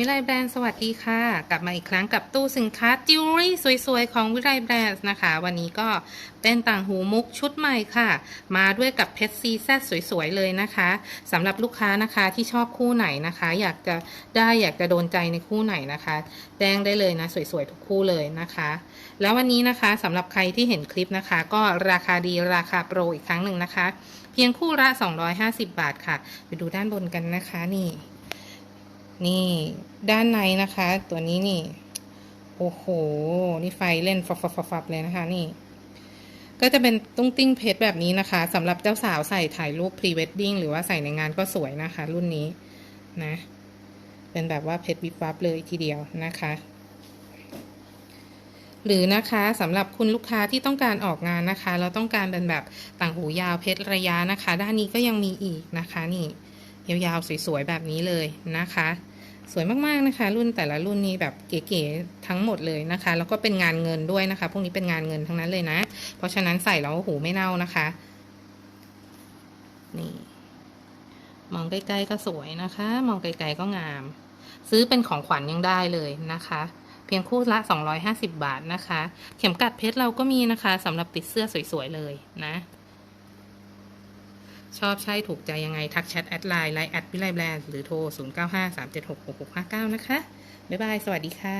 วิไลแบรนด์สวัสดีค่ะ กลับมาอีกครั้งกับตู้สินค้าจิวเวลรี่สวยๆ ของวิไลแบรนด์นะคะ วันนี้ก็เป็นต่างหูมุกชุดใหม่ค่ะ มาด้วยกับเพชรซีแซสวยๆ เลยนะคะสำหรับลูกค้านะคะที่ชอบคู่ไหนนะคะ อยากจะได้อยากจะโดนใจในคู่ไหนนะคะแจ้งได้เลยนะ สวยๆ ทุกคู่เลยนะคะ แล้ววันนี้นะคะสำหรับใครที่เห็นคลิปนะคะ ก็ราคาดีราคาโปรอีกครั้งหนึ่งนะคะ เพียงคู่ละ 250 บาทค่ะ ไปดูด้านบนกันนะคะนี่ นี่ด้านในนะคะ ตัวนี้นี่ โอ้โห นี่ไฟเล่นฟับฟับฟับเลยนะคะ นี่ ก็จะเป็นตุ้งติ้งเพชรแบบนี้นะคะสำหรับเจ้าสาวใส่ถ่ายรูปพรีเวดดิ้งหรือว่าใส่ในงานก็สวยนะคะ รุ่นนี้นะ เป็นแบบว่าเพชรวิบวับเลยทีเดียวนะคะหรือนะคะสำหรับคุณลูกค้าที่ต้องการออกงานนะคะ เราต้องการเป็นแบบต่างหูยาวเพชรระยะนะคะ ด้านนี้ก็ยังมีอีกนะคะ นี่ยาวๆสวยๆแบบนี้เลยนะคะ สวยมากๆนะคะ รุ่นแต่ละรุ่นนี้แบบเก๋ๆทั้งหมดเลยนะคะ แล้วก็เป็นงานเงินด้วยนะคะ พวกนี้เป็นงานเงินทั้งนั้นเลยนะ เพราะฉะนั้นใส่แล้วหูไม่เน่านะคะ นี่ มองใกล้ๆก็สวยนะคะ มองไกลๆก็งาม ซื้อเป็นของขวัญยังได้เลยนะคะเพียงคู่ละ 250 บาทนะคะ เข็มกัดเพชรเราก็มีนะคะสำหรับติดเสื้อสวย ๆ เลยนะ ชอบใช่ถูกใจยังไง ทักแชทแอดไลน์ไลน์แอดวิไลแบรนด์หรือโทร 0953766659 นะคะ บ๊ายบาย สวัสดีค่ะ